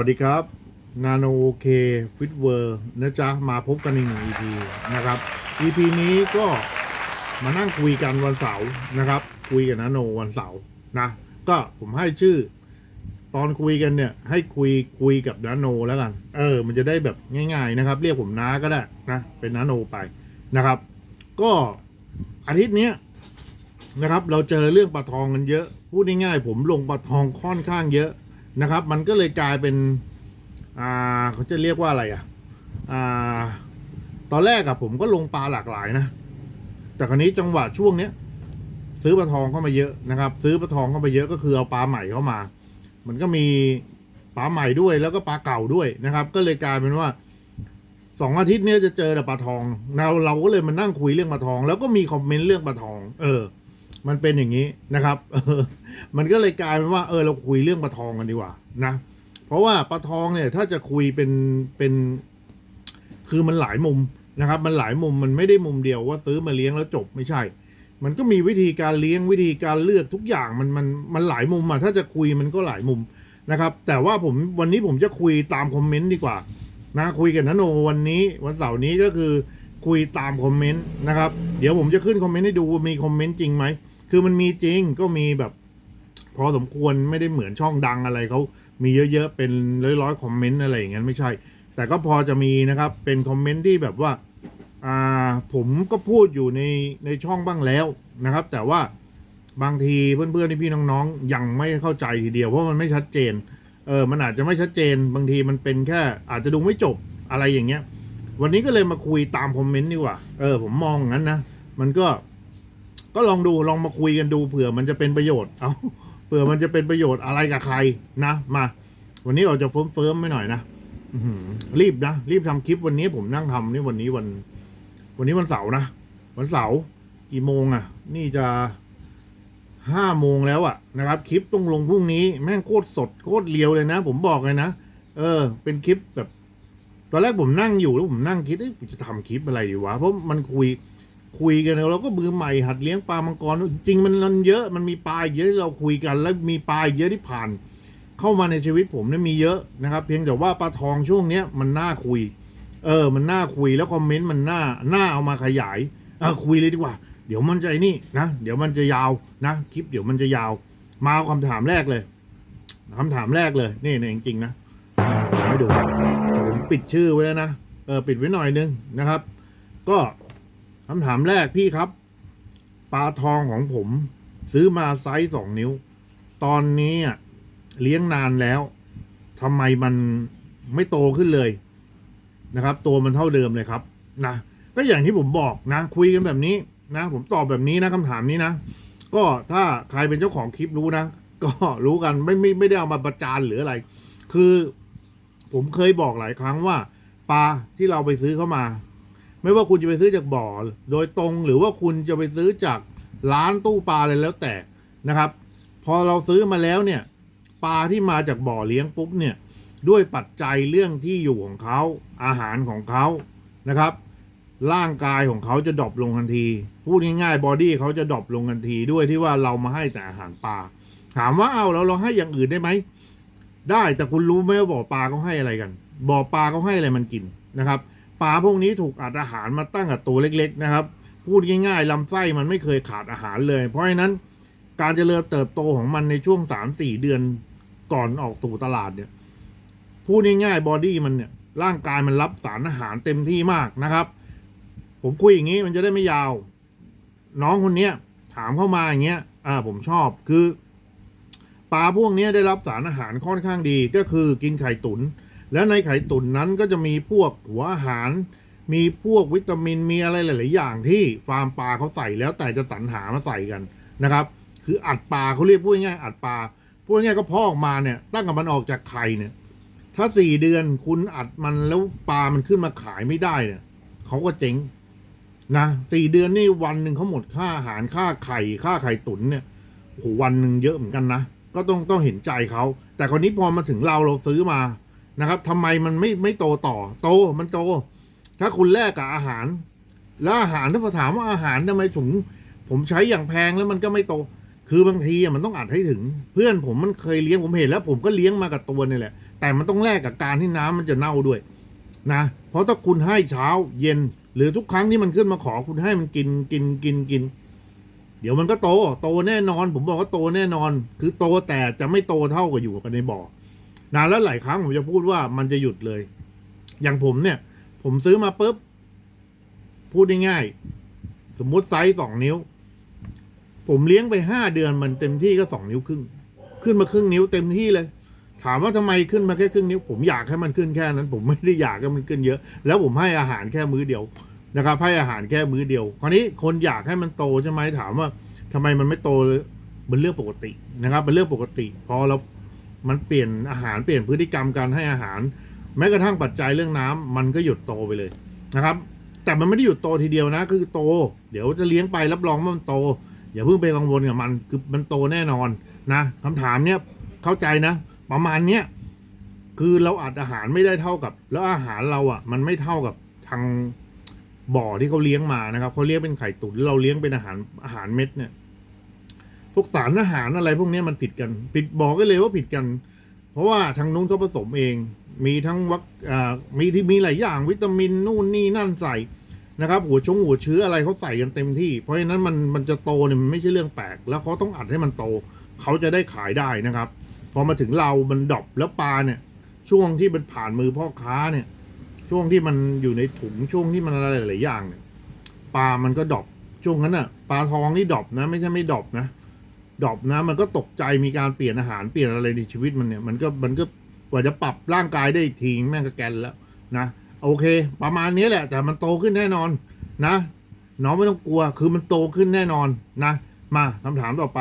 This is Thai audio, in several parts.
สวัสดีครับนาโนโอเคฟิตเวอร์นะจ๊ะ มาพบกันอีกหนึ่ง EP นะครับ EP นี้ก็มานั่งคุยกันวันเสาร์นะครับ คุยกับนาโนวันเสาร์นะ ก็ผมให้ชื่อ ตอนคุยกันเนี่ย ให้คุยคุยกับนาโนแล้วกัน เออ มันจะได้แบบง่ายๆนะครับ เรียกผมน้าก็ได้นะ เป็นนาโนไปนะครับ ก็อาทิตย์นี้นะครับ เราเจอเรื่องปลาทองกันเยอะ พูดง่ายๆผมลงปลาทองค่อนข้างเยอะ นะครับ มันก็เลยกลายเป็นอ่าเขาจะเรียกว่าอะไรอะอ่าตอนแรกอะผมก็ลงปลาหลากหลายนะ แต่คราวนี้จังหวะช่วงเนี้ยซื้อปลาทองเข้ามาเยอะนะครับ ซื้อปลาทองเข้ามาเยอะก็คือเอาปลาใหม่เข้ามา มันก็มีปลาใหม่ด้วยแล้วก็ปลาเก่าด้วยนะครับ ก็เลยกลายเป็นว่าสองอาทิตย์เนี้ยจะเจอแต่ปลาทองเราเราก็เลยมานั่งคุยเรื่องปลาทอง แล้วก็มีคอมเมนต์เรื่องปลาทอง เออ มันเป็นอย่างนี้นะครับเออมันก็เลยกลายเป็นว่า เออเราคุยเรื่องปลาทองกันดีกว่านะเพราะว่าปลาทองเนี่ยถ้าจะคุยเป็นเป็นคือมันหลายมุมนะครับ มันหลายมุมมันไม่ได้มุมเดียวว่าซื้อมาเลี้ยงแล้วจบไม่ใช่ มันก็มีวิธีการเลี้ยงวิธีการเลือกทุกอย่างมันมันมันหลายมุมอะถ้าจะคุยมันก็หลายมุมนะครับ แต่ว่าผมวันนี้ผมจะคุยตามคอมเมนต์ดีกว่านะคุยกับนโนวันนี้วันเสาร์นี้ก็คือคุยตามคอมเมนต์นะครับ เดี๋ยวผมจะขึ้นคอมเมนต์ให้ดูว่ามีคอมเมนต์จริงไหม คือมันมีจริงก็มีแบบพอสมควรไม่ได้เหมือนช่องดังอะไรเขามีเยอะๆเป็นร้อยๆคอมเมนต์อะไรอย่างนั้นไม่ใช่ แต่ก็พอจะมีนะครับเป็นคอมเมนต์ที่แบบว่าอ่าผมก็พูดอยู่ในในช่องบ้างแล้วนะครับ แต่ว่าบางทีเพื่อนๆที่พี่น้องๆ ยังไม่เข้าใจทีเดียวเพราะมันไม่ชัดเจนเออมันอาจจะไม่ชัดเจน บางทีมันเป็นแค่อาจจะดูไม่จบอะไรอย่างเงี้ย วันนี้ก็เลยมาคุยตามคอมเมนต์ดีกว่าเออผมมองงั้นนะมันก็ ก็ลองดูลองมาคุยกันดูเผื่อมันจะเป็นประโยชน์เอาเผื่อมันจะเป็นประโยชน์อะไรกับใครนะมา วันนี้เราจะเฟิร์มเฟิร์มๆไปหน่อยนะรีบนะรีบทำคลิปวันนี้ผมนั่งทำนี่วันนี้วัน วันนี้วันเสาร์นะวันเสาร์กี่โมงอะ่ะ นี่จะห้าโมงแล้วอะนะครับคลิปต้องลงพรุ่งนี้แม่งโคตรสดโคตรเรียวเลยนะ ผมบอกเลยนะเออ เป็นคลิปแบบ ตอนแรกผมนั่งอยู่แล้วผมนั่งคิดเอ๊ะจะทำคลิปอะไรดีวะเพราะมันคุย คุยกันเราก็มือใหม่หัดเลี้ยงปลามังกรจริงมันมันเยอะมันมีปลาเยอะที่เราคุยกัน แล้วมีปลาเยอะที่ผ่าน เข้ามาในชีวิตผมเนี่ยมีเยอะนะครับ เพียงแต่ว่าปลาทองช่วงเนี้ยมันน่าคุย เออ มันน่าคุยแล้วคอมเมนต์มันน่าน่าเอามาขยายเออคุยเลยดีกว่า เดี๋ยวมันจะนี่นะเดี๋ยวมันจะยาวนะคลิปเดี๋ยวมันจะยาว มาเอาคำถามแรกเลยคำถามแรกเลยนี่เนี่ยจริงๆนะผมให้ดูผมปิดชื่อไว้แล้วนะเออปิดไว้หน่อยนึงนะครับ ก็ คำถามแรกพี่ครับ ปลาทองของผม ซื้อมาไซส์สองนิ้ว ตอนนี้เลี้ยงนานแล้วทำไมมันไม่โตขึ้นเลยนะครับ ตัวมันเท่าเดิมเลยครับนะก็อย่างที่ผมบอกนะ คุยกันแบบนี้นะ ผมตอบแบบนี้นะคำถามนี้นะก็ถ้าใครเป็นเจ้าของคลิปรู้นะ ก็รู้กันไม่ไม่ไม่ได้เอามาประจานหรืออะไร คือ ผมเคยบอกหลายครั้งว่า ปลาที่เราไปซื้อเข้ามา ไม่ว่าคุณจะไปซื้อจากบ่อ โดยตรงหรือว่าคุณจะไปซื้อจากร้านตู้ปลาอะไรแล้วแต่นะครับ พอเราซื้อมาแล้วเนี่ย ปลาที่มาจากบ่อเลี้ยงปุ๊บเนี่ย ด้วยปัจจัยเรื่องที่อยู่ของเขาอาหารของเขานะครับ ร่างกายของเขาจะดรอปลงทันทีพูดง่ายๆบอดี้เขาจะดรอปลงทันทีด้วยที่ว่าเรามาให้แต่อาหารปลาถามว่าเอาแล้วเราให้อย่างอื่นได้ไหมได้แต่คุณรู้ไหมว่าบ่อปลาเขาให้อะไรกัน บ่อปลาเขาให้อะไรมันกินนะครับ ปลาพวกนี้ถูกอัดอาหารมาตั้งกับตัวเล็ก ๆ นะครับ พูดง่ายๆลำไส้มันไม่เคยขาดอาหารเลย เพราะฉะนั้นการเจริญเติบโตของมันในช่วงสามสี่เดือนก่อนออกสู่ตลาดเนี่ยพูดง่ายๆบอดี้มันเนี่ยร่างกายมันรับสารอาหารเต็มที่มากนะครับ ผมคุยอย่างนี้มันจะได้ไม่ยาว น้องคนเนี้ยถามเข้ามาอย่างเงี้ยอ่าผมชอบคือปลาพวกนี้ได้รับสารอาหารค่อนข้างดีก็คือกินไข่ตุ๋น แล้วในไข่ตุ๋นนั้นก็จะมีพวกหัวอาหาร มีพวกวิตามินมีอะไรหลาย ๆ อย่างที่ฟาร์มปลาเขาใส่แล้วแต่จะสรรหามาใส่กันนะครับ คืออัดปลาเขาเรียกพูดง่ายอัดปลาพูดง่ายก็พอออกมาเนี่ยตั้งกับมันออกจากไข่เนี่ย ถ้าสี่เดือนคุณอัดมันแล้วปลามันขึ้นมาขายไม่ได้เนี่ยเขาก็เจ๊งนะสี่เดือนนี่วันหนึ่งเขาหมดค่าอาหารค่าไข่ค่าไข่ตุ๋นเนี่ยโหวันหนึ่งเยอะเหมือนกันนะก็ต้องต้องเห็นใจเขาแต่คนนี้พอมาถึงเราเราซื้อมา นะครับทำไมมันไม่ไม่โตต่อ โตมันโต ถ้าคุณแลกกับอาหาร แล้วอาหารถ้าพอถามว่าอาหารทำไมถุงผมใช้อย่างแพงแล้วมันก็ไม่โต คือบางทีมันต้องอัดให้ถึง เพื่อนผมมันเคยเลี้ยงผมเห็นแล้ว ผมก็เลี้ยงมากับตัวนี่แหละ แต่มันต้องแลกกับการที่น้ำมันจะเน่าด้วยนะ เพราะถ้าคุณให้เช้าเย็น หรือทุกครั้งที่มันขึ้นมาขอคุณให้มันกินกินกินกิน เดี๋ยวมันก็โต โตแน่นอน ผมบอกว่าโตแน่นอน คือโตแต่จะไม่โตเท่ากับอยู่กันในบ่อ นะแล้วหลายครั้งผมจะพูดว่ามันจะหยุดเลย อย่างผมเนี่ย ผมซื้อมาปุ๊บ พูดง่ายๆสมมุติไซส์สองนิ้ว ผมเลี้ยงไปห้าเดือนมันเต็มที่ก็สองนิ้วครึ่ง ขึ้นมาครึ่งนิ้วเต็มที่เลย ถามว่าทำไมขึ้นมาแค่ครึ่งนิ้ว ผมอยากให้มันขึ้นแค่นั้น ผมไม่ได้อยากให้มันขึ้นเยอะ แล้วผมให้อาหารแค่มื้อเดียวนะครับให้อาหารแค่มื้อเดียว คราวนี้คนอยากให้มันโตใช่ไหมถามว่าทำไมมันไม่โตเลยมันเรื่องปกตินะครับเป็นเรื่องปกติ พอเรา มันเปลี่ยนอาหารเปลี่ยนพฤติกรรมการให้อาหาร แม้กระทั่งปัจจัยเรื่องน้ำมันก็หยุดโตไปเลยนะครับ แต่มันไม่ได้หยุดโตทีเดียวนะ คือโต เดี๋ยวจะเลี้ยงไปรับรองว่ามันโต อย่าเพิ่งไปกังวลกับมันคือมันโตแน่นอนนะคำถามเนี้ยเข้าใจนะ ประมาณเนี้ยคือเราอัดอาหารไม่ได้เท่ากับ แล้วอาหารเราอะ มันไม่เท่ากับทางบ่อที่เขาเลี้ยงมานะครับเขาเลี้ยงเป็นไข่ตุ๋นเราเลี้ยงเป็นอาหารอาหารเม็ดเนี่ย วกสารอาหารอะไรพวกนี้มันผิดกัน ผิดบอกก็เลยว่าผิดกัน เพราะว่าทางนู้นเขาผสมเอง มีทั้งวัคมีที่มีหลายอย่างวิตามินนู่นนี่นั่นใส่นะครับหัวชงหัวเชื้ออะไรเขาใส่กันเต็มที่ เพราะฉะนั้นมันมันจะโตเนี่ยมันไม่ใช่เรื่องแปลก แล้วเขาต้องอัดให้มันโต เขาจะได้ขายได้นะครับ พอมาถึงเรา มันดอปแล้วปลาเนี่ย ช่วงที่มันผ่านมือพ่อค้าเนี่ย ช่วงที่มันอยู่ในถุงช่วงที่มันอะไรหลายอย่างเนี่ยปลามันก็ดอปช่วงนั้นอะปลาทองนี่ดอปนะ ไม่ใช่ไม่ดอปนะ ดรอปนะ มันก็ตกใจมีการเปลี่ยนอาหารเปลี่ยนอะไรในชีวิตมันเนี่ย มันก็มันก็กว่าจะปรับร่างกายได้อีกทีแม่งก็แกนแล้วนะโอเค ประมาณนี้แหละ แต่มันโตขึ้นแน่นอนนะน้องไม่ต้องกลัวคือมันโตขึ้นแน่นอนนะมาคำถามต่อไป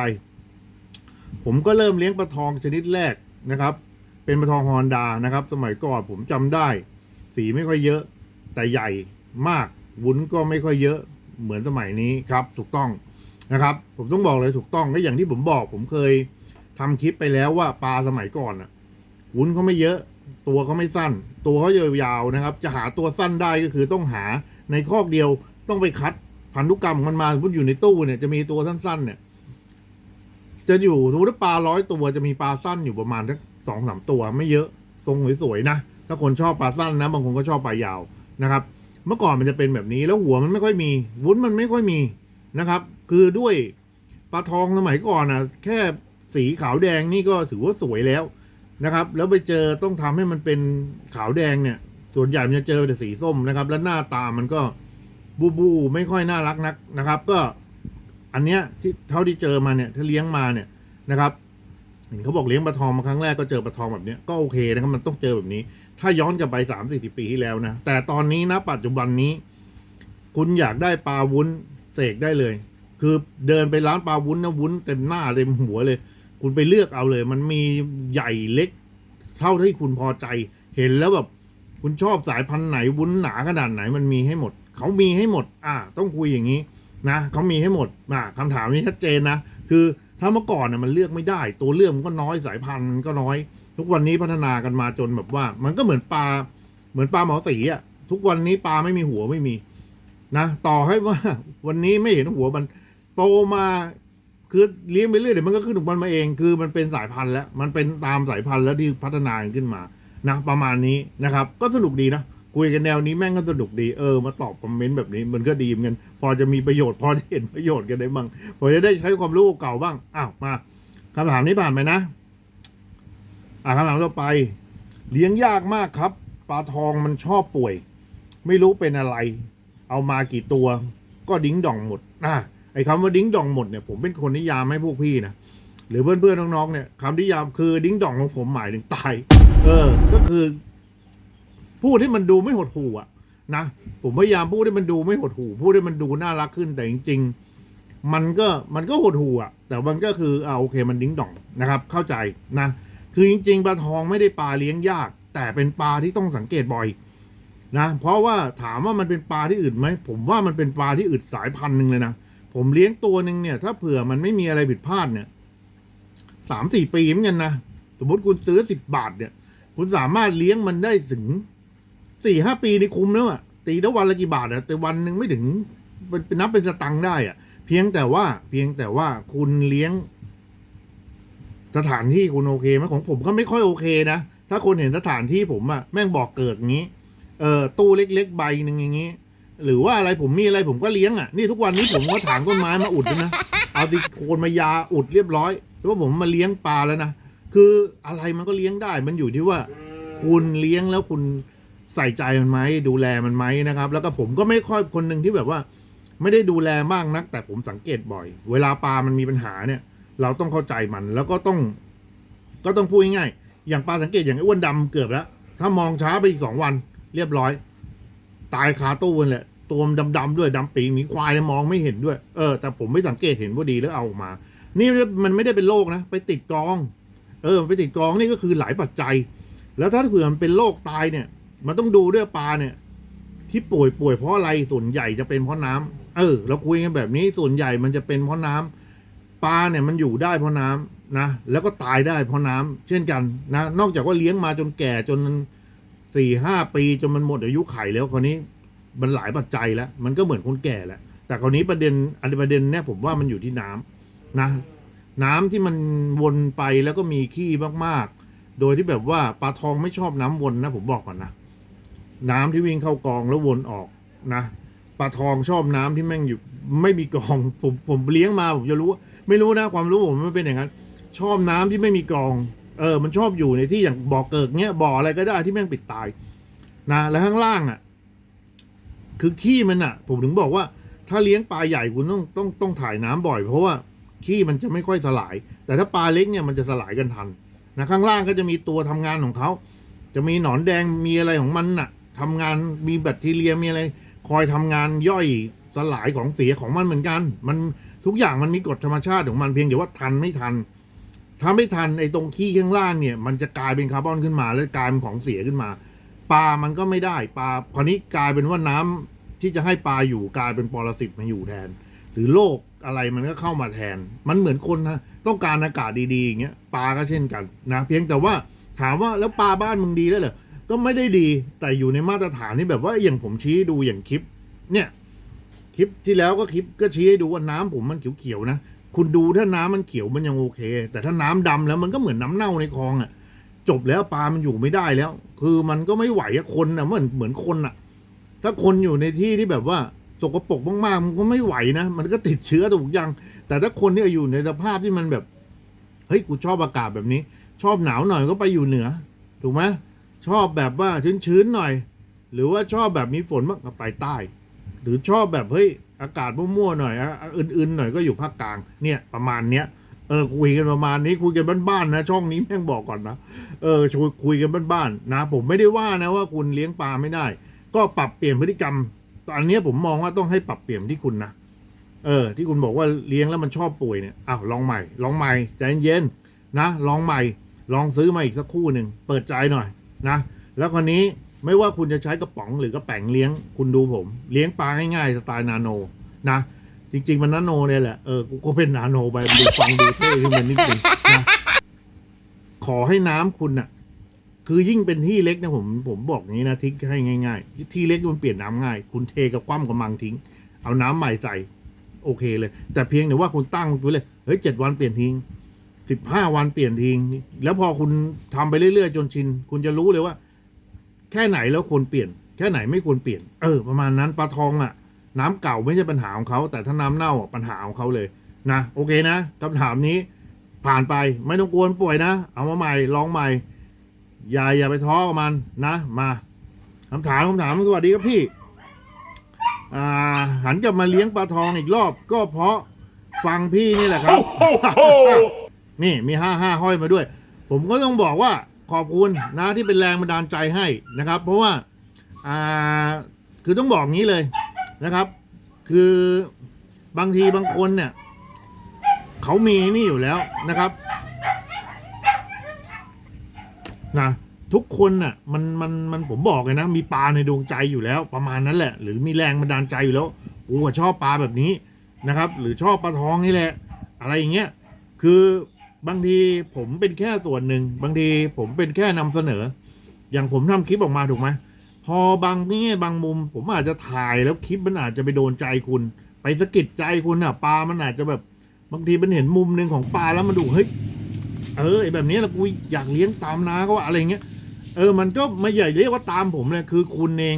ผมก็เริ่มเลี้ยงปลาทองชนิดแรกนะครับ เป็นปลาทองฮอนดานะครับ สมัยก่อนผมจำได้ สีไม่ค่อยเยอะ แต่ใหญ่มากวุ้นก็ไม่ค่อยเยอะเหมือนสมัยนี้ครับ ถูกต้อง นะครับ ผมต้องบอกเลยถูกต้องก็อย่างที่ผมบอก ผมเคยทำคลิปไปแล้วว่าปลาสมัยก่อนอะวุ้นเขาไม่เยอะ ตัวเขาไม่สั้น ตัวเขายาวๆนะครับ จะหาตัวสั้นได้ก็คือต้องหาในคอกเดียวต้องไปคัดพันธุกรรมมันมาสมมติอยู่ในตู้เนี่ยจะมีตัวสั้น ๆ เนี่ย จะอยู่สมมติว่าปลาร้อยตัวจะมีปลาสั้นอยู่ประมาณสักสองสามตัวไม่เยอะทรงสวยๆนะถ้าคนชอบปลาสั้นนะ บางคนก็ชอบปลายาวนะครับ เมื่อก่อนมันจะเป็นแบบนี้แล้วหัวมันไม่ค่อยมี วุ้นมันไม่ค่อยมี นะครับ คือด้วยปลาทองสมัยก่อนนะแค่สีขาวแดงนี่ก็ถือว่าสวยแล้วนะครับ แล้วไปเจอต้องทำให้มันเป็นขาวแดงเนี่ย ส่วนใหญ่มันจะเจอแต่สีส้มนะครับ แล้วหน้าตามันก็บูบูไม่ค่อยน่ารักนักนะครับ ก็อันเนี้ยที่เท่าที่เจอมาเนี่ยถ้าเลี้ยงมาเนี่ยนะครับเห็นเขาบอกเลี้ยงปลาทองมาครั้งแรกก็เจอปลาทองแบบเนี้ยก็โอเคนะครับมันต้องเจอแบบนี้ ถ้าย้อนกลับไปสามสี่สิบปีที่แล้วนะแต่ตอนนี้นะปัจจุบันนี้ คุณอยากได้ปลาวุ้น เสกได้เลย คือเดินไปร้านปลาวุ้นนะวุ้นเต็มหน้าเต็มหัวเลย คุณไปเลือกเอาเลย มันมีใหญ่เล็ก เท่าที่คุณพอใจ เห็นแล้วแบบคุณชอบสายพันธุ์ไหนวุ้นหนาขนาดไหนมันมีให้หมด เขามีให้หมด อ่า ต้องคุยอย่างนี้นะเขามีให้หมดอ่าคำถามนี้ชัดเจนนะคือถ้าเมื่อก่อนน่ะมันเลือกไม่ได้ ตัวเลือกมันก็น้อยสายพันธุ์มันก็น้อย ทุกวันนี้พัฒนากันมาจนแบบว่า มันก็เหมือนปลาเหมือนปลาหมอสีอะทุกวันนี้ปลาไม่มีหัวไม่มี นะต่อให้ว่าวันนี้ไม่เห็นหัวมันโตมาคือเลี้ยงไปเรื่อยเดี๋ยวมันก็ขึ้นของมันมาเอง คือมันเป็นสายพันธุ์แล้ว มันเป็นตามสายพันธุ์แล้วที่พัฒนาขึ้นมานะประมาณนี้นะครับ ก็สนุกดีนะคุยกันแนวนี้แม่งก็สนุกดีเออมาตอบคอมเมนต์แบบนี้มันก็ดีเหมือนกันพอจะมีประโยชน์พอจะเห็นประโยชน์กันได้บ้างพอจะได้ใช้ความรู้เก่าบ้างอ้าวมาคำถามนี้ผ่านไปนะอ่าคำถามต่อไป เลี้ยงยากมากครับปลาทองมันชอบป่วย ไม่รู้เป็นอะไร เอามากี่ตัวก็ดิ้งดองหมดอะไอ้คำว่าดิ้งดองหมดเนี่ยผมเป็นคนนิยามให้พวกพี่นะหรือเพื่อนๆน้องๆเนี่ยคำนิยามคือดิ้งดองของผมหมายถึงตาย เออ ก็คือ พูดให้มันดูไม่หดหู่อะนะผมพยายามพูดให้มันดูไม่หดหู่พูดให้มันดูน่ารักขึ้นแต่จริง ๆ มันก็มันก็หดหู่อะ แต่มันก็คืออ่าโอเคมันดิ้งดองนะครับ เข้าใจนะคือจริง ๆปลาทองไม่ได้ปลาเลี้ยงยาก แต่เป็นปลาที่ต้องสังเกตบ่อย นะเพราะว่าถามว่ามันเป็นปลาที่อึดไหมผมว่ามันเป็นปลาที่อึดสายพันธุ์หนึ่งเลยนะผมเลี้ยงตัวหนึ่งเนี่ย ถ้าเผื่อมันไม่มีอะไรผิดพลาดเนี่ยสามสี่ปีเหมือนกันนะสมมติคุณซื้อสิบบาทเนี่ย คุณสามารถเลี้ยงมันได้ถึงสี่ห้าปีนี่คุ้มแล้วอะตีแล้ววันละกี่บาทอะแต่วันหนึ่งไม่ถึงเป็นนับเป็นสตังค์ได้อะเพียงแต่ว่า เพียงแต่ว่าคุณเลี้ยง สถานที่คุณโอเคไหมของผมก็ไม่ค่อยโอเคนะถ้าคนเห็นสถานที่ผมอะแม่งบอกเกิดงี้ เออตู้เล็กๆใบหนึ่งอย่างนี้ หรือว่าอะไรผมมีอะไรผมก็เลี้ยงอะนี่ทุกวันนี้ผมก็ถางต้นไม้มาอุดด้วยนะเอาสิโคนมายาอุดเรียบร้อยแต่ว่าผมมาเลี้ยงปลาแล้วนะคืออะไรมันก็เลี้ยงได้ มันอยู่ที่ว่า คุณเลี้ยงแล้วคุณใส่ใจมันไหมดูแลมันไหมนะครับ แล้วก็ผมก็ไม่ค่อยคนหนึ่งที่แบบว่า ไม่ได้ดูแลมากนัก แต่ผมสังเกตบ่อย เวลาปลามันมีปัญหาเนี่ย เราต้องเข้าใจมันแล้วก็ต้อง ก็ต้องพูดง่ายๆอย่างปลาสังเกตอย่างไอ้อ้วนดำเกือบแล้ว ถ้ามองช้าไปอีกสองวัน เรียบร้อย ตายคาตู้นั่นแหละตัวมันดำๆด้วยดำปีมีควายมองไม่เห็นด้วย เออ แต่ผมไม่สังเกตเห็นพอดีแล้วเอาออกมา นี่มันไม่ได้เป็นโรคนะ ไปติดกรอง เออ ไปติดกรองนี่ก็คือหลายปัจจัย แล้วถ้าเผื่อมันเป็นโรคตายเนี่ย มันต้องดูด้วยปลาเนี่ย ที่ป่วยป่วยเพราะอะไรส่วนใหญ่จะเป็นเพราะน้ำเออ เราคุยกันแบบนี้ส่วนใหญ่มันจะเป็นเพราะน้ำปลาเนี่ยมันอยู่ได้เพราะน้ำนะ แล้วก็ตายได้เพราะน้ำเช่นกันนะ นอกจากว่าเลี้ยงมาจนแก่จน สี่ห้าปีจนมันหมดอายุไขแล้วคราวนี้มันหลายปัจจัยแล้ว มันก็เหมือนคนแก่แหละแต่คราวนี้ประเด็นอันประเด็นเนี่ยผมว่ามันอยู่ที่น้ำนะน้ำที่มันวนไปแล้วก็มีขี้มากๆ โดยที่แบบว่าปลาทองไม่ชอบน้ำวนนะผมบอกก่อนนะน้ำที่วิ่งเข้ากองแล้ววนออกนะปลาทองชอบน้ำที่แม่งอยู่ไม่มีกองผมผมเลี้ยงมาผมจะรู้ว่าไม่รู้นะความรู้ผมมันเป็นอย่างนั้นชอบน้ำที่ไม่มีกอง เออมันชอบอยู่ในที่อย่างบ่อเกิกเนี้ยบ่ออะไรก็ได้ที่แม่งปิดตาย นะแล้วข้างล่างอะ คือขี้มันอะ ผมถึงบอกว่า ถ้าเลี้ยงปลาใหญ่คุณต้องต้องต้องถ่ายน้ำบ่อย เพราะว่าขี้มันจะไม่ค่อยสลาย แต่ถ้าปลาเล็กเนี่ยมันจะสลายกันทันนะข้างล่างก็จะมีตัวทำงานของเขาจะมีหนอนแดงมีอะไรของมันน่ะทำงานมีแบคทีเรียมีอะไร คอยทำงานย่อยสลายของเสียของมันเหมือนกัน มันทุกอย่างมันมีกฎธรรมชาติของมันเพียงแต่ว่าทันไม่ทัน ถ้าไม่ทันไอ้ตรงขี้ข้างล่างเนี่ย มันจะกลายเป็นคาร์บอนขึ้นมา แล้วกลายเป็นของเสียขึ้นมา ปลามันก็ไม่ได้ปลาคราวนี้กลายเป็นว่าน้ำที่จะให้ปลาอยู่กลายเป็นปรสิตมาอยู่แทน หรือโรคอะไรมันก็เข้ามาแทน มันเหมือนคนนะต้องการอากาศดีๆอย่างเงี้ยปลาก็เช่นกันนะเพียงแต่ว่าถามว่าแล้วปลาบ้านมึงดีแล้วเหรอก็ไม่ได้ดีแต่อยู่ในมาตรฐานที่แบบว่าอย่างผมชี้ดูอย่างคลิป เนี่ยคลิปที่แล้วก็คลิปก็ชี้ให้ดูว่าน้ำผมมันเขียวๆนะ คุณดูถ้าน้ำมันเขียวมันยังโอเค แต่ถ้าน้ำดำแล้วมันก็เหมือนน้ำเน่าในคลองอะ่ะ จบแล้วปลามันอยู่ไม่ได้แล้ว คือมันก็ไม่ไหวอะคนอะ่ะเหมือนเหมือนคนอะ่ะ ถ้าคนอยู่ในที่ที่แบบว่าสกปรกมากๆมันก็ไม่ไหวนะ มันก็ติดเชื้อถูกยัง แต่ถ้าคนที่อยู่ในสภาพที่มันแบบ เฮ้ยกูชอบอากาศแบบนี้ ชอบหนาวหน่อยก็ไปอยู่เหนือ ถูกไหมชอบแบบว่าชื้นๆหน่อย หรือว่าชอบแบบมีฝนมากก็ไปใต้ หรือชอบแบบเฮ้ย อากาศมั่วๆหน่อยอะอื่นๆหน่อยก็อยู่ภาคกลางเนี่ยประมาณเนี้ยเออคุยกันประมาณนี้คุยกันบ้านๆนะ ช่องนี้แม่งบอกก่อนนะเออชวนคุยกันบ้านๆนะ ผมไม่ได้ว่านะว่าคุณเลี้ยงปลาไม่ได้ ก็ปรับเปลี่ยนพฤติกรรมตอนนี้ผมมองว่าต้องให้ปรับเปลี่ยนที่คุณนะเออ ที่คุณบอกว่าเลี้ยงแล้วมันชอบป่วยเนี่ยอ้าวลองใหม่ ลองใหม่ใจเย็นๆนะลองใหม่ ลองซื้อมาอีกสักคู่หนึ่งเปิดใจหน่อยนะ แล้วคนนี้ ไม่ว่าคุณจะใช้กระป๋องหรือกระแป๋งเลี้ยง คุณดูผม เลี้ยงปลาง่ายๆสไตล์นาโน นะ จริง ๆ มันนาโนเนี่ยแหละ เออกูก็เป็นนาโนไปดูฟังดูเท่ขึ้นมานิดนึงนะขอให้น้ำคุณน่ะคือยิ่งเป็นที่เล็กนะผมผมบอกงี้นะทิ้งให้ง่าย ๆ ที่เล็กมันเปลี่ยนน้ำง่าย คุณเทกับคว่ำกับมังทิ้ง เอาน้ำใหม่ใส่โอเคเลย แต่เพียงแต่ว่าคุณตั้งไว้เลยเฮ้ยเจ็ดวันเปลี่ยนทิ้งสิบห้าวันเปลี่ยนทิ้งแล้วพอคุณทำไปเรื่อยๆจนชิน คุณจะรู้เลยว่า แค่ไหนแล้วควรเปลี่ยน แค่ไหนไม่ควรเปลี่ยน เออ ประมาณนั้นปลาทองอะ น้ำเก่าไม่ใช่ปัญหาของเขาแต่ถ้าน้ำเน่าอะปัญหาของเขาเลยนะโอเคนะคำถามนี้ ผ่านไปไม่ต้องกลัวป่วยนะ เอามาใหม่ลองใหม่อย่าอย่าไปท้อกับมันนะ มาคำถามคำถามสวัสดีครับพี่อ่าหันกลับมาเลี้ยงปลาทองอีกรอบ ก็เพราะฟังพี่นี่แหละครับ นี่มีห้าห้าห้อยมาด้วย ผมก็ต้องบอกว่า ขอบคุณนะที่เป็นแรงบันดาลใจให้นะครับ เพราะว่าอ่าคือต้องบอกงี้เลยนะครับ คือบางทีบางคนเนี่ยเขามีนี่อยู่แล้วนะครับนะทุกคนน่ะมันมันมันผมบอกเลยนะ มีปลาในดวงใจอยู่แล้วประมาณนั้นแหละ หรือมีแรงบันดาลใจอยู่แล้วกูชอบปลาแบบนี้นะครับ หรือชอบปลาทองนี่แหละ อะไรอย่างเงี้ยคือ บางทีผมเป็นแค่ส่วนหนึ่ง บางทีผมเป็นแค่นำเสนอ อย่างผมทำคลิปออกมาถูกไหมพอบางแง่บางมุม ผมอาจจะถ่ายแล้วคลิปมันอาจจะไปโดนใจคุณ ไปสะกิดใจคุณอะปลามันอาจจะแบบบางทีมันเห็นมุมหนึ่งของปลาแล้วมันดูเฮ้ยเออแบบนี้นะกูอยากเลี้ยงตามนาก็ว่าอะไรเงี้ยเออ มันก็ไม่ใหญ่เรียกว่าตามผมเลยคือคุณเอง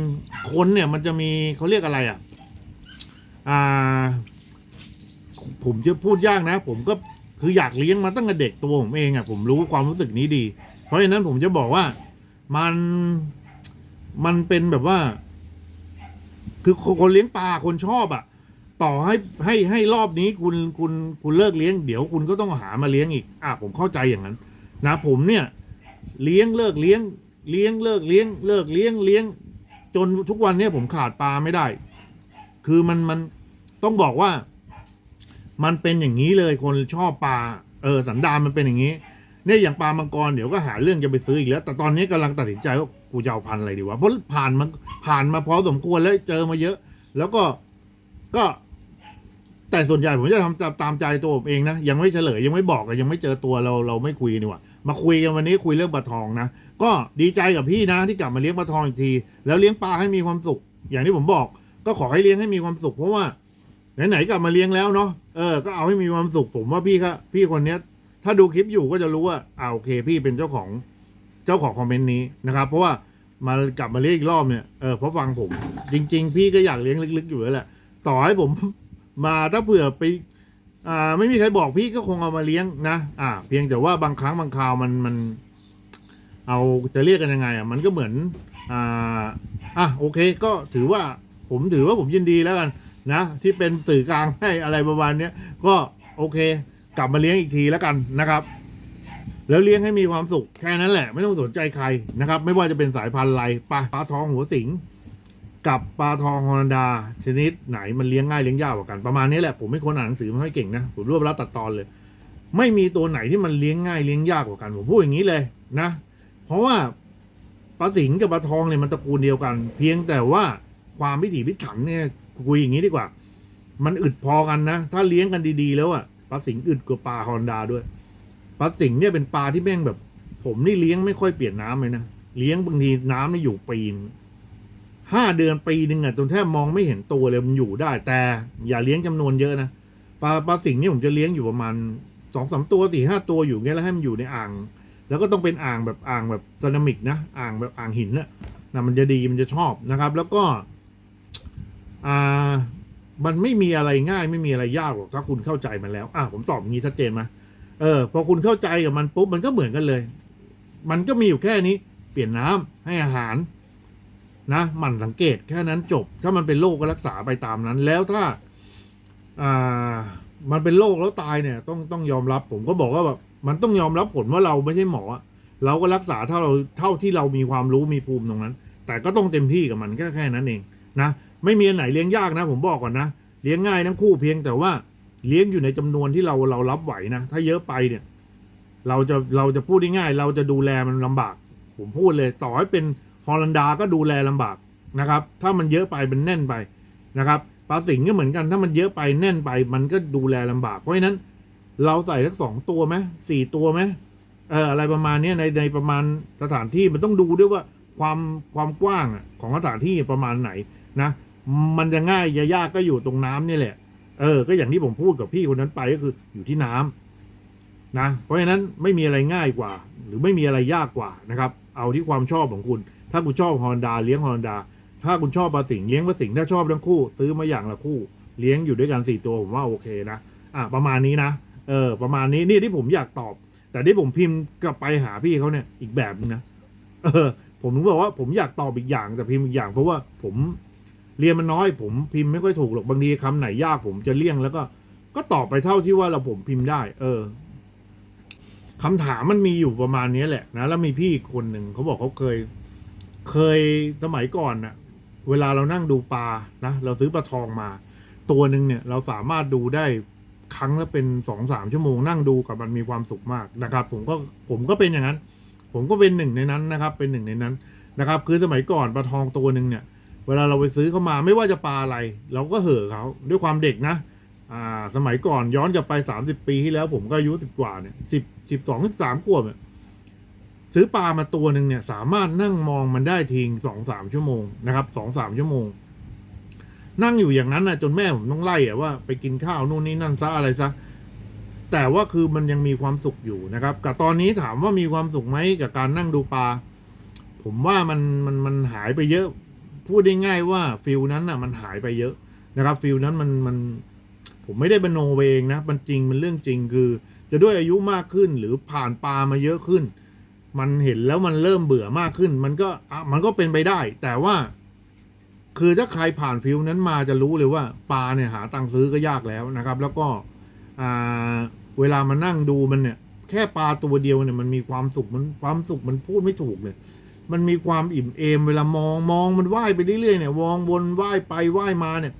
คนเนี่ยมันจะมีเขาเรียกอะไรอะอ่าผมจะพูดยากนะ ผมก็ คืออยากเลี้ยงมาตั้งแต่เด็กตัวผมเองอะผมรู้ความรู้สึกนี้ดี เพราะฉะนั้นผมจะบอกว่ามันมันเป็นแบบว่า คือคนเลี้ยงปลาคนชอบอะ ต่อให้ให้ให้รอบนี้คุณคุณคุณเลิกเลี้ยงเดี๋ยวคุณก็ต้องหามาเลี้ยงอีก อะผมเข้าใจอย่างนั้น นะผมเนี่ย เลี้ยงเลิกเลี้ยง เลี้ยงเลิกเลี้ยง เลิกเลี้ยงเลี้ยง จนทุกวันเนี้ผมขาดปลาไม่ได้ คือมันมันต้องบอกว่า มันเป็นอย่างนี้เลยคนชอบปลาเออสันดานมันเป็นอย่างนี้ เนี่ยอย่างปลามังกรเดี๋ยวก็หาเรื่องจะไปซื้ออีกแล้ว แต่ตอนนี้กำลังตัดสินใจว่ากูจะเอาพันธุ์อะไรดีวะเพราะผ่านมาผ่านมาพอสมควรแล้วเจอมาเยอะ แล้วก็ก็ แต่ส่วนใหญ่ผมจะทำตามใจตัวผมเองนะยังไม่เฉลยยังไม่บอกยังไม่เจอตัวเราเราไม่คุยดีกว่ามาคุยกันวันนี้คุยเรื่องปลาทองนะก็ดีใจกับพี่นะที่กลับมาเลี้ยงปลาทองอีกที แล้วเลี้ยงปลาให้มีความสุข อย่างที่ผมบอก ก็ขอให้เลี้ยงให้มีความสุขเพราะว่าไหนๆกลับมาเลี้ยงแล้วเนาะ เออ ก็เอาให้มีความสุขผมว่าพี่ก็พี่คนเนี้ย ถ้าดูคลิปอยู่ก็จะรู้ว่าอ่าโอเคพี่เป็นเจ้าของเจ้าของคอมเมนต์นี้นะครับ เพราะว่ามากลับมาเลี้ยงอีกรอบเนี่ยเออเพราะฟังผม จริง ๆ พี่ก็อยากเลี้ยงลึก ๆ อยู่แล้วแหละ ต่อให้ผมมาถ้าเผื่อไป อ่า ไม่มีใครบอกพี่ก็คงเอามาเลี้ยงนะอ่า เพียงแต่ว่าบางครั้งบางคราวมันมัน เอาจะเรียกกันยังไงอะมันก็เหมือน อ่าอะโอเค ก็ถือว่าผมถือว่าผมยินดีแล้วกัน นะที่เป็นสื่อกลางให้อะไรประมาณนี้ก็โอเค กลับมาเลี้ยงอีกทีแล้วกันนะครับ แล้วเลี้ยงให้มีความสุขแค่นั้นแหละ ไม่ต้องสนใจใครนะครับ ไม่ว่าจะเป็นสายพันธุ์อะไรปลาปลาทองหัวสิงกับปลาทองฮอลันดา ชนิดไหนมันเลี้ยงง่ายเลี้ยงยากกว่ากันประมาณนี้แหละผมไม่คนอ่านหนังสือไม่ค่อยเก่งนะผมรวบรัดตัดตอนเลย ไม่มีตัวไหนที่มันเลี้ยงง่ายเลี้ยงยากกว่ากันผมพูดอย่างนี้เลยนะ เพราะว่าปลาสิงกับปลาทองเนี่ยมันตระกูลเดียวกัน เพียงแต่ว่าความพิถีพิถันเนี่ย คุยอย่างนี้ดีกว่า มันอึดพอกันนะ ถ้าเลี้ยงกันดีๆ แล้วอะปลาสิงอึดกว่าปลาฮอนดาด้วยปลาสิงเนี่ยเป็นปลาที่แม่งแบบ ผมนี่เลี้ยงไม่ค่อยเปลี่ยนน้ำเลยนะเลี้ยงบางทีน้ำนี่อยู่ปีนห้าเดือนปีหนึ่งอะจนแทบมองไม่เห็นตัวเลยมันอยู่ได้ แต่อย่าเลี้ยงจำนวนเยอะนะปลาปลาสิงนี่ผมจะเลี้ยงอยู่ประมาณสองสามตัวสี่ห้าตัวอยู่เงี้ยแล้วให้มันอยู่ในอ่าง แล้วก็ต้องเป็นอ่างแบบอ่างแบบเซรามิกนะอ่างแบบอ่างหินนะนะมันจะดีมันจะชอบนะครับ แล้วก็ อ่ามันไม่มีอะไรง่ายไม่มีอะไรยากหรอกถ้าคุณเข้าใจมันแล้ว อะผมตอบงี้ชัดเจนไหมเออพอคุณเข้าใจกับมันปุ๊บมันก็เหมือนกันเลย มันก็มีอยู่แค่นี้ เปลี่ยนน้ำให้อาหาร นะหมั่นสังเกตแค่นั้นจบ ถ้ามันเป็นโรคก็รักษาไปตามนั้น แล้วถ้าอ่ามันเป็นโรคแล้วตายเนี่ย ต้องต้องยอมรับ ผมก็บอกว่าแบบมันต้องยอมรับผลว่าเราไม่ใช่หมอเราก็รักษาเท่าเราเท่าที่เรามีความรู้มีภูมิตรงนั้น แต่ก็ต้องเต็มที่กับมันแค่แค่นั้นเองนะ ไม่มีอันไหนเลี้ยงยากนะ ผมบอกก่อนนะ เลี้ยงง่ายทั้งคู่เพียงแต่ว่าเลี้ยงอยู่ในจำนวนที่เราเรารับไหวนะ ถ้าเยอะไปเนี่ย เราจะเราจะพูดได้ง่าย เราจะดูแลมันลำบาก ผมพูดเลยต่อให้เป็นฮอลันดาก็ดูแลลำบากนะครับ ถ้ามันเยอะไปมันแน่นไปนะครับปลาสิงก็เหมือนกันถ้ามันเยอะไปแน่นไป มันก็ดูแลลำบากเพราะฉะนั้น เราใส่สักสองตัวไหมสี่ตัวไหมเอออะไรประมาณนี้ในในประมาณสถานที่มันต้องดูด้วยว่าความความกว้างของสถานที่ประมาณไหนนะ มันจะง่ายจะยากก็อยู่ตรงน้ำนี่แหละ เออ ก็อย่างที่ผมพูดกับพี่คนนั้นไปก็คืออยู่ที่น้ำนะ เพราะฉะนั้นไม่มีอะไรง่ายกว่า หรือไม่มีอะไรยากกว่านะครับ เอาที่ความชอบของคุณ ถ้าคุณชอบฮอนดาเลี้ยงฮอนดาถ้าคุณชอบปลาสิงเลี้ยงปลาสิงถ้าชอบทั้งคู่ ซื้อมาอย่างละคู่ เลี้ยงอยู่ด้วยกันสี่ตัวผมว่าโอเคนะอะประมาณนี้นะเออ ประมาณนี้นี่ที่ผมอยากตอบ แต่ที่ผมพิมพ์กลับไปหาพี่เขาเนี่ยอีกแบบนึงนะเออ ผมถึงบอกว่าผมอยากตอบอีกอย่างแต่พิมพ์อีกอย่างเพราะว่าผม เรียนมันน้อยผมพิมพ์ไม่ค่อยถูกหรอกบางทีคำไหนยากผมจะเลี่ยงแล้วก็ ก็ตอบไปเท่าที่ว่าเราผมพิมพ์ได้ เออคำถามมันมีอยู่ประมาณนี้แหละนะแล้วมีพี่คนหนึ่งเขาบอกเขาเคย เคยสมัยก่อนน่ะ เวลาเรานั่งดูปลานะเราซื้อปลาทองมา ตัวหนึ่งเนี่ย เราสามารถดูได้ครั้งละเป็นสองสามชั่วโมงนั่งดูกับมันมีความสุขมากนะครับ ผมก็ผมก็เป็นอย่างนั้น ผมก็เป็นหนึ่งในนั้นนะครับ เป็นหนึ่งในนั้นนะครับ คือสมัยก่อนปลาทองตัวหนึ่งเนี่ย เวลาเราไปซื้อเข้ามาไม่ว่าจะปลาอะไร เราก็เห่อเขาด้วยความเด็กนะ อ่า สมัยก่อนย้อนกลับไปสามสิบปีที่แล้ว ผมก็อายุสิบกว่าเนี่ยสิบสิบสองสิบสามขวบเนี่ยซื้อปลามาตัวหนึ่งเนี่ย สามารถนั่งมองมันได้ทิ้งสองสามชั่วโมงนะครับสองสามชั่วโมง นั่งอยู่อย่างนั้นนะจนแม่ผมต้องไล่อะว่าไปกินข้าวนู่นนี่นั่นซะอะไรซะแต่ว่าคือมันยังมีความสุขอยู่นะครับ กับตอนนี้ถามว่ามีความสุขไหมกับการนั่งดูปลาผมว่ามันมันมันหายไปเยอะ พูดได้ง่ายว่าฟิลนั้นน่ะมันหายไปเยอะนะครับฟิลนั้นมันมันผมไม่ได้บโนเองนะ มันจริงมันเรื่องจริงคือ จะด้วยอายุมากขึ้นหรือผ่านปลามาเยอะขึ้น มันเห็นแล้วมันเริ่มเบื่อมากขึ้น มันก็อะมันก็เป็นไปได้ แต่ว่า คือถ้าใครผ่านฟิลนั้นมาจะรู้เลยว่าปลาเนี่ยหาตังค์ซื้อก็ยากแล้วนะครับ แล้วก็อ่าเวลามานั่งดูมันเนี่ย แค่ปลาตัวเดียวเนี่ยมันมีความสุขมันความสุขมันพูดไม่ถูกเลย มันมีความอิ่มเอมเวลามองมองมันว่ายไปเรื่อยๆเนี่ย วองวนว่ายไปว่ายมาเนี่ย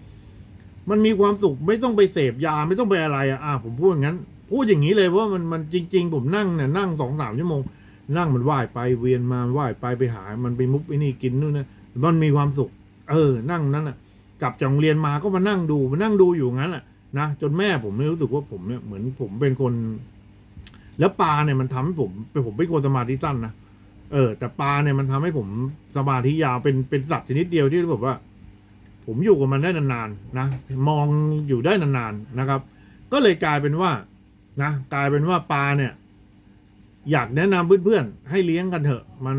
มันมีความสุขไม่ต้องไปเสพยาไม่ต้องไปอะไรอะอะผมพูดอย่างนั้น พูดอย่างนี้เลยว่ามันมันจริง ๆ ผมนั่งเนี่ยนั่งสองสามชั่วโมง นั่งมันว่ายไปเวียนมาว่ายไปไปหา มันไปมุกไอ้นี่กินนู่นนะมันมีความสุข เออ นั่งนั้นอะกลับจากโรงเรียนมาก็มานั่งดูมานั่งดูอยู่งั้นอะนะจนแม่ผมไม่รู้สึกว่าผมเนี่ยเหมือนผมเป็นคน แล้วปลาเนี่ยมันทำให้ผมเป็นผมเป็นคนสมาธิสั้นนะ เออ แต่ปลาเนี่ยมันทำให้ผมสมาธิยาวเป็นเป็นสัตว์ชนิดเดียวที่แบบว่า ผมอยู่กับมันได้นานๆนะมองอยู่ได้นานๆนะครับ ก็เลยกลายเป็นว่า นะกลายเป็นว่าปลาเนี่ย อยากแนะนำเพื่อนๆให้เลี้ยงกันเถอะ มัน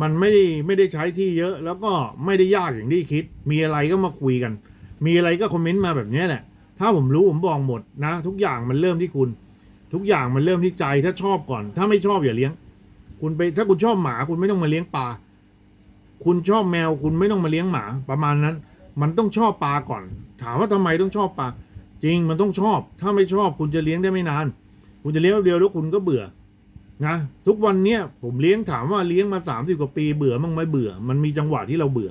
มันไม่ได้ไม่ได้ใช้ที่เยอะ แล้วก็ไม่ได้ยากอย่างที่คิด มีอะไรก็มาคุยกัน มีอะไรก็คอมเมนต์มาแบบนี้แหละ ถ้าผมรู้ผมบอกหมดนะ ทุกอย่างมันเริ่มที่คุณ ทุกอย่างมันเริ่มที่ใจถ้าชอบก่อน ถ้าไม่ชอบอย่าเลี้ยง คุณไปถ้าคุณชอบหมาคุณไม่ต้องมาเลี้ยงปลา คุณชอบแมวคุณไม่ต้องมาเลี้ยงหมาประมาณนั้น มันต้องชอบปลาก่อน ถามว่าทำไมต้องชอบปลา จริงมันต้องชอบ ถ้าไม่ชอบคุณจะเลี้ยงได้ไม่นาน คุณจะเลี้ยงเดียวแล้วคุณก็เบื่อนะทุกวันเนี้ยผมเลี้ยงถามว่าเลี้ยงมาสามสิบกว่าปีเบื่อมั้งไหมเบื่อ มันมีจังหวะที่เราเบื่อ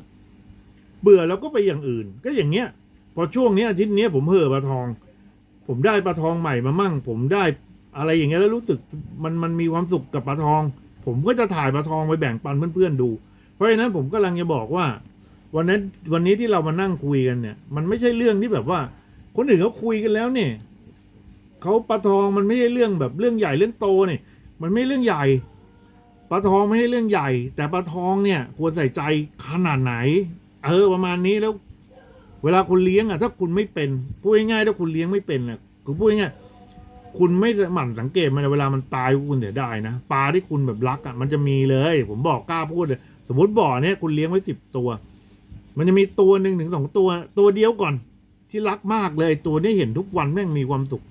เบื่อแล้วก็ไปอย่างอื่น ก็อย่างเงี้ย พอช่วงเนี้ยอาทิตย์เนี้ยผมเห่อปลาทอง ผมได้ปลาทองใหม่มามั่ง ผมได้อะไรอย่างเงี้ยแล้วรู้สึกมันมันมีความสุขกับปลาทอง ผมก็จะถ่ายปลาทองไปแบ่งปันเพื่อนๆดู เพราะฉะนั้นผมกำลังจะบอกว่า วันนั้นวันนี้ที่เรามานั่งคุยกันเนี่ย มันไม่ใช่เรื่องที่แบบว่า คนอื่นเขาคุยกันแล้วเนี่ยเขาปลาทองมันไม่ใช่เรื่องแบบเรื่องใหญ่เรื่องโตเนี่ย มันไม่เรื่องใหญ่ปลาทองไม่ใช่เรื่องใหญ่ แต่ปลาทองเนี่ย ควรใส่ใจขนาดไหน เออประมาณนี้แล้ว เวลาคุณเลี้ยงอะถ้าคุณไม่เป็นพูดง่ายๆถ้าคุณเลี้ยงไม่เป็นอะคือพูดง่ายๆ คุณไม่หมั่นสังเกตมันนเวลามันตายคุณเสียดายนะปลาที่คุณแบบรักอะมันจะมีเลย ผมบอกกล้าพูดเลย สมมติบ่อเนี้ยคุณเลี้ยงไว้สิบตัว มันจะมีตัวหนึ่งถึงสองตัว ตัวเดียวก่อน ที่รักมากเลยตัวนี้เห็นทุกวันแม่งมีความสุข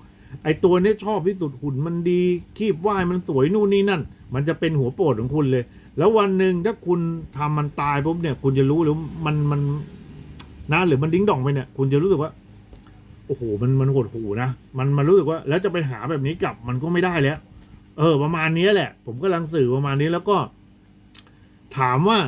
ไอตัวนี้ชอบที่สุดหุ่นมันดีคีบว่ายมันสวยนู่นนี่นั่น มันจะเป็นหัวโปรดของคุณเลย แล้ววันหนึ่งถ้าคุณทำมันตายปุ๊บเนี่ย คุณจะรู้หรือมันมันนะหรือมันดิ้งดองไปเนี่ย คุณจะรู้สึกว่า โอ้โหมันมันหดหูนะมันมันรู้สึกว่าแล้วจะไปหาแบบนี้กลับมันก็ไม่ได้แล้ว เออ ประมาณนี้แหละ ผมก็ลังสื่อประมาณนี้แล้วก็ ถามว่า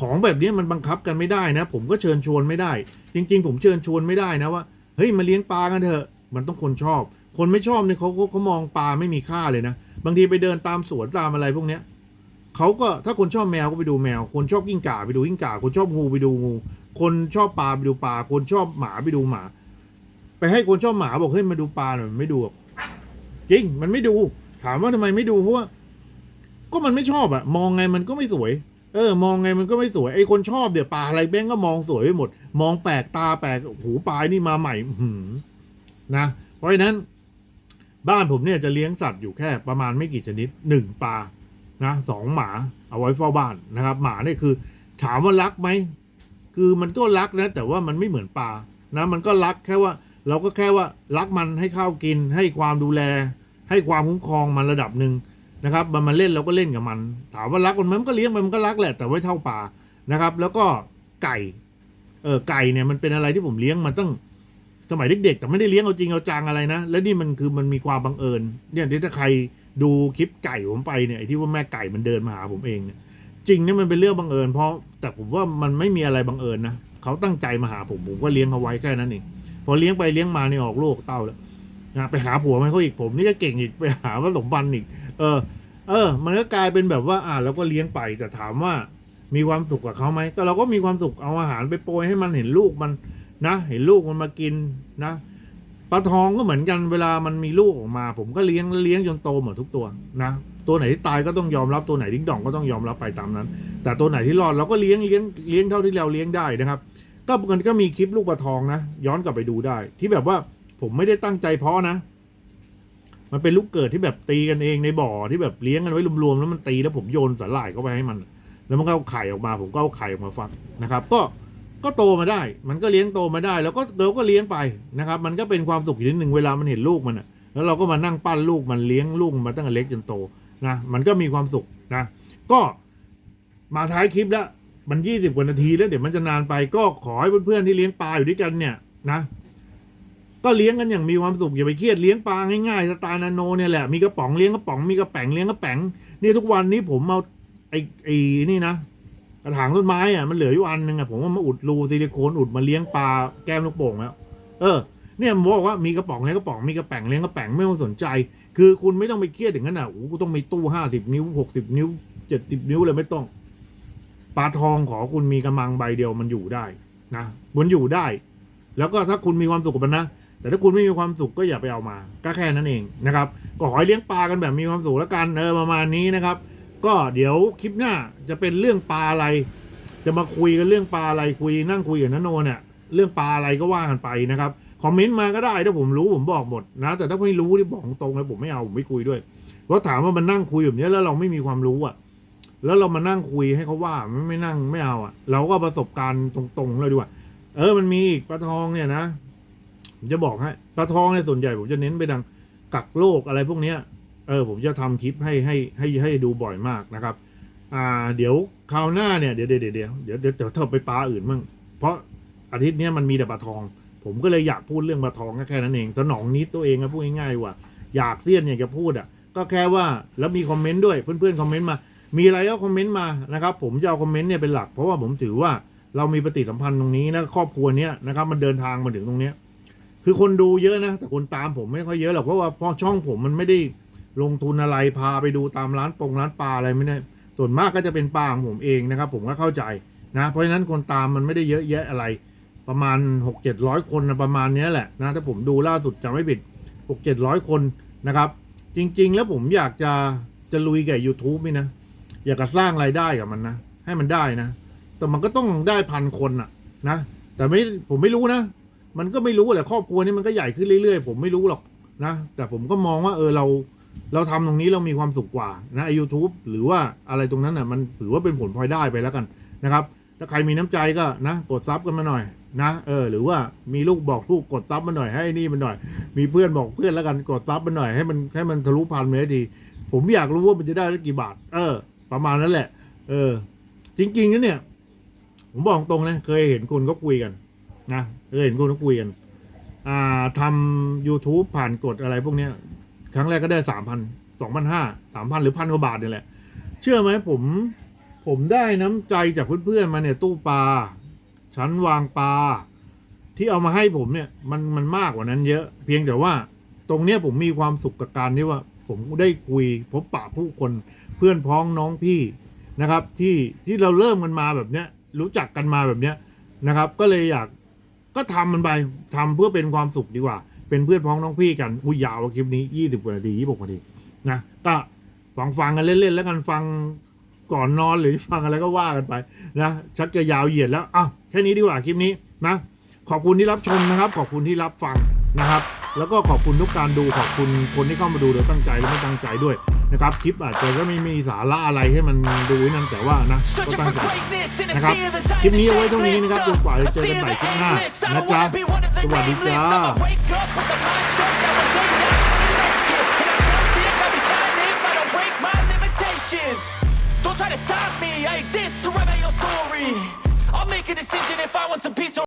ของแบบนี้มันบังคับกันไม่ได้นะ ผมก็เชิญชวนไม่ได้ จริง ๆ ผมเชิญชวนไม่ได้นะว่าเฮ้ยมาเลี้ยงปลากันเถอะ มันต้องคนชอบ คนไม่ชอบเนี่ยเขาเขาเขามองปลาไม่มีค่าเลยนะบางทีไปเดินตามสวนตามอะไรพวกเนี้ยเขาก็ถ้าคนชอบแมวก็ไปดูแมว คนชอบกิ้งก่าไปดูกิ้งก่า คนชอบงูไปดูงู คนชอบปลาไปดูปลา คนชอบหมาไปดูหมา ไปให้คนชอบหมาบอกเฮ้ยมาดูปลาหน่อยมันไม่ดูหรอกจริง มันไม่ดู ถามว่าทำไมไม่ดูเพราะว่าก็มันไม่ชอบอะมองไงมันก็ไม่สวย เออ มองไงมันก็ไม่สวยไอ้คนชอบเดี๋ยวปลาอะไรแบงก็มองสวยไปหมด มองแปลกตาแปลกหูปลายนี่มาใหม่หือนะเพราะฉะนั้น บ้านผมเนี่ยจะเลี้ยงสัตว์อยู่แค่ประมาณไม่กี่ชนิดหนึ่งปลานะสองหมาเอาไว้เฝ้าบ้านนะครับ หมาเนี่ยคือ ถามว่ารักไหม คือมันก็รักนะแต่ว่ามันไม่เหมือนปลานะมันก็รักแค่ว่า เราก็แค่ว่ารักมันให้ข้าวกิน ให้ความดูแล ให้ความคุ้มครองมันระดับหนึ่งนะครับมันมาเล่นเราก็เล่นกับมัน ถามว่ารักมันมันก็เลี้ยงไปมันก็รักแหละแต่ไม่เท่าปลานะครับ แล้วก็ไก่เออไก่เนี่ยมันเป็นอะไรที่ผมเลี้ยงมาตั้งสมัยเด็กๆแต่ไม่ได้เลี้ยงเอาจริงเอาจังอะไรนะ และนี่มันคือมันมีความบังเอิญเนี่ยถ้าใครดูคลิปไก่ผมไปเนี่ยที่ว่าแม่ไก่มันเดินมาหาผมเองเนี่ย จริงเนี่ยมันเป็นเรื่องบังเอิญเพราะแต่ผมว่ามันไม่มีอะไรบังเอิญนะเขาตั้งใจมาหาผมผมก็เลี้ยงเขาไว้แค่นั้นเองพอเลี้ยงไปเลี้ยงมาเนี่ยออกลูกเต้าแล้วนะไปหาผัวมันเขาอีกผมนี่ก็เก่งอีกไปหาว่าสมบันอีก เออ เออ มันก็กลายเป็นแบบว่า อ่าเราก็เลี้ยงไปแต่ถามว่ามีความสุขกับเขาไหมก็เราก็มีความสุขเอาอาหารไปโปรยให้มันเห็นลูกมันนะเห็นลูกมันมากินนะปลาทองก็เหมือนกันเวลามันมีลูกออกมา ผมก็เลี้ยงเลี้ยงจนโตหมดทุกตัวนะ ตัวไหนที่ตายก็ต้องยอมรับตัวไหนดิ้งดองก็ต้องยอมรับไปตามนั้น แต่ตัวไหนที่รอดเราก็เลี้ยงเลี้ยงเลี้ยงเท่าที่เราเลี้ยงได้นะครับ ก็มันก็มีคลิปลูกปลาทองนะ ย้อนกลับไปดูได้ ที่แบบว่าผมไม่ได้ตั้งใจเพาะนะ มันเป็นลูกเกิดที่แบบตีกันเองในบ่อที่แบบเลี้ยงกันไว้รวมๆแล้วมันตีแล้วผมโยนสาหร่ายเข้าไปให้มัน แล้วมันก็เอาไข่ออกมา ผมก็เอาไข่ออกมาฟักนะครับ ก็ก็โตมาได้ มันก็เลี้ยงโตมาได้ แล้วก็เราก็เลี้ยงไปนะครับ มันก็เป็นความสุขอีกนิดหนึ่งเวลามันเห็นลูกมันอะแล้วเราก็มานั่งปั้นลูกมันเลี้ยงลูกมาตั้งแต่เล็กจนโต นะมันก็มีความสุขนะก็มาท้ายคลิปแล้วมันยี่สิบกว่านาทีแล้วเดี๋ยวมันจะนานไปก็ขอให้เพื่อนๆที่เลี้ยงปลาอยู่ด้วยกันเนี่ยนะ ก็เลี้ยงกันอย่างมีความสุขอย่าไปเครียดเลี้ยงปลาง่ายๆสไตล์นาโนเนี่ยแหละมีกระป๋องเลี้ยงกระป๋องมีกระแป๋งเลี้ยงกระแป๋งนี่ทุกวันนี้ผมเอาไอ้ไอ้นี่นะกระถางต้นไม้อะมันเหลืออยู่อันหนึงอะผมว่ามาอุดรูซิลิโคนอุดมาเลี้ยงปลาแก้มลูกโป่งแล้วเออ เนี่ยผมบอกว่ามีกระป๋องเลี้ยงกระป๋องมีกระแป๋งเลี้ยงกระแป๋งไม่ต้องสนใจ คือคุณไม่ต้องไปเครียดอย่างนั้นอะโอ้โหกูต้องมีตู้ห้าสิบนิ้วหกสิบนิ้วเจ็ดสิบนิ้วเลยไม่ต้องปลาทองขอคุณมีกระมังใบเดียวมันอยู่ได้นะมันอยู่ได้ แล้วก็ถ้าคุณมีความสุขกับมันนะแต่ถ้าคุณไม่มีความสุขก็อย่าไปเอามา ก็แค่นั้นเองนะครับ ก็ขอให้เลี้ยงปลากันแบบมีความสุขแล้วกันเออประมาณนี้นะครับ ก็เดี๋ยวคลิปหน้าจะเป็นเรื่องปลาอะไร จะมาคุยกันเรื่องปลาอะไรคุยนั่งคุยกับนโนเนี่ยเรื่องปลาอะไรก็ว่ากันไปนะครับ คอมเมนต์มาก็ได้ถ้าผมรู้ผมบอกหมดนะ แต่ถ้าไม่รู้ที่บอกตรงเลยผมไม่เอาผมไม่คุยด้วยเพราะถามว่ามันนั่งคุยแบบนี้แล้วเราไม่มีความรู้อะ แล้วเรามานั่งคุยให้เขาว่าไม่ไม่นั่งไม่เอาอะ เราก็ประสบการณ์ตรงๆเลยดีกว่า เออมันมีอีกปลาทองเนี่ยนะผมจะบอกให้ปลาทองเนี่ยส่วนใหญ่ผมจะเน้นไปดังกักโรคอะไรพวกเนี้ย เออ ผมจะทำคลิปให้ให้ให้ให้ดูบ่อยมากนะครับ อ่า เดี๋ยวคราวหน้าเนี่ยเดี๋ยวเดี๋ยวเดี๋ยวเดี๋ยวเดี๋ยวเธอไปปลาอื่นมั่งเพราะอาทิตย์นี้มันมีแต่ปลาทอง ผมก็เลยอยากพูดเรื่องปลาทองแค่นั้นเองสนองนิดตัวเองนะพูดง่ายๆว่า อยากเสี้ยนอยากจะพูดอะก็แค่ว่าแล้วมีคอมเมนต์ด้วยเพื่อนๆคอมเมนต์มา มีอะไรก็คอมเมนต์มานะครับผมจะเอาคอมเมนต์เนี่ยเป็นหลัก เพราะว่าผมถือว่าเรามีปฏิสัมพันธ์ตรงนี้นะครอบครัวเนี้ยนะครับมันเดินทางมาถึงตรงเนี้ยคือคนดูเยอะนะแต่คนตามผมไม่ค่อยเยอะหรอกเพราะว่าพอช่องผมมันไม่ได้ลงทุนอะไรพาไปดูตามร้านปงร้านปลาอะไรไม่ได้ส่วนมากก็จะเป็นปลาของผมเองนะครับ ผมก็เข้าใจนะ เพราะฉะนั้นคนตามมันไม่ได้เยอะแยะอะไร ประมาณหกเจ็ดร้อยคนนะประมาณนี้แหละนะถ้าผมดูล่าสุดจำไม่ผิดหกเจ็ดร้อยคนนะครับ จริง ๆ แล้วผมอยากจะจะลุยกับ YouTube นี่นะ อยากจะสร้างรายได้กับมันนะ ให้มันได้นะ แต่มันก็ต้องได้พันคนอะนะ แต่ไม่ผมไม่รู้นะ มันก็ไม่รู้แหละครอบครัวนี้มันก็ใหญ่ขึ้นเรื่อยๆ ผมไม่รู้หรอกนะ แต่ผมก็มองว่าเออเราเราทำตรงนี้เรามีความสุขกว่านะไอยูทูบหรือว่าอะไรตรงนั้นอะมันถือว่าเป็นผลพลอยได้ไปแล้วกันนะครับ ถ้าใครมีน้ำใจก็นะ กดซับกันมาหน่อย นะเออหรือว่ามีลูกบอกลูกกดซับมาหน่อยให้นี่มันหน่อย มีเพื่อนบอกเพื่อนแล้วกันกดซับมาหน่อยให้มันให้มันทะลุพันไปทีผมอยากรู้ว่ามันจะได้สักกี่บาท เออ ประมาณนั้นแหละ เออ จริงๆนะเนี่ย ผมบอกตรงนะเคยเห็นคนก็คุยกันนะเคยเห็นคนก็คุยกัน อ่าทำ YouTube ผ่านกดอะไรพวกเนี้ย ครั้งแรกก็ได้สามพันสองพันห้าสามพันหรือพันกว่าบาทเนี่ยแหละ เชื่อไหมผม ผมได้น้ำใจจากเพื่อนๆมาเนี่ยตู้ปลา ชั้นวางปลาที่เอามาให้ผมเนี่ยมันมันมากกว่านั้นเยอะ เพียงแต่ว่าตรงเนี้ยผมมีความสุขกับการที่ว่า ผมได้คุยพบปะผู้คนเพื่อนพ้องน้องพี่นะครับ ที่ที่เราเริ่มกันมาแบบเนี้ย รู้จักกันมาแบบเนี้ยนะครับ ก็เลยอยากก็ทำมันไปทำเพื่อเป็นความสุขดีกว่า เป็นเพื่อนพ้องน้องพี่กันอุ้ยยาวคลิปนี้ยี่สิบกว่านาทียี่สิบกว่านาทีนะก็ฟังฟังกันเล่นๆแล้วกันฟัง ก่อนนอนหรือฟังอะไรก็ว่ากันไปนะชักจะยาวเหยียดแล้วอ้าวแค่นี้ดีกว่าคลิปนี้นะขอบคุณที่รับชมนะครับ ขอบคุณที่รับฟังนะครับ แล้วก็ขอบคุณทุกการดูขอบคุณคนที่เข้ามาดูโดยตั้งใจและไม่ตั้งใจด้วยนะครับคลิปอาจจะก็ไม่มีสาระอะไรให้มันดูไว้นั่นแต่ว่านะก็ Searching ตั้ง for ใจ greatness in a นะครับ sea of the คลิปนี้เอาไว้ diamond ตรงนี้นะครับจนกว่าจะ A เจอ sea กัน of ใหม่ the คลิปหน้า aimless. I นะ don't จ๊ะ wanna be one of the สวัสดี nameless. จ้า Don't try to stop me, I exist to write my own story. I'll make a decision if I want some peace or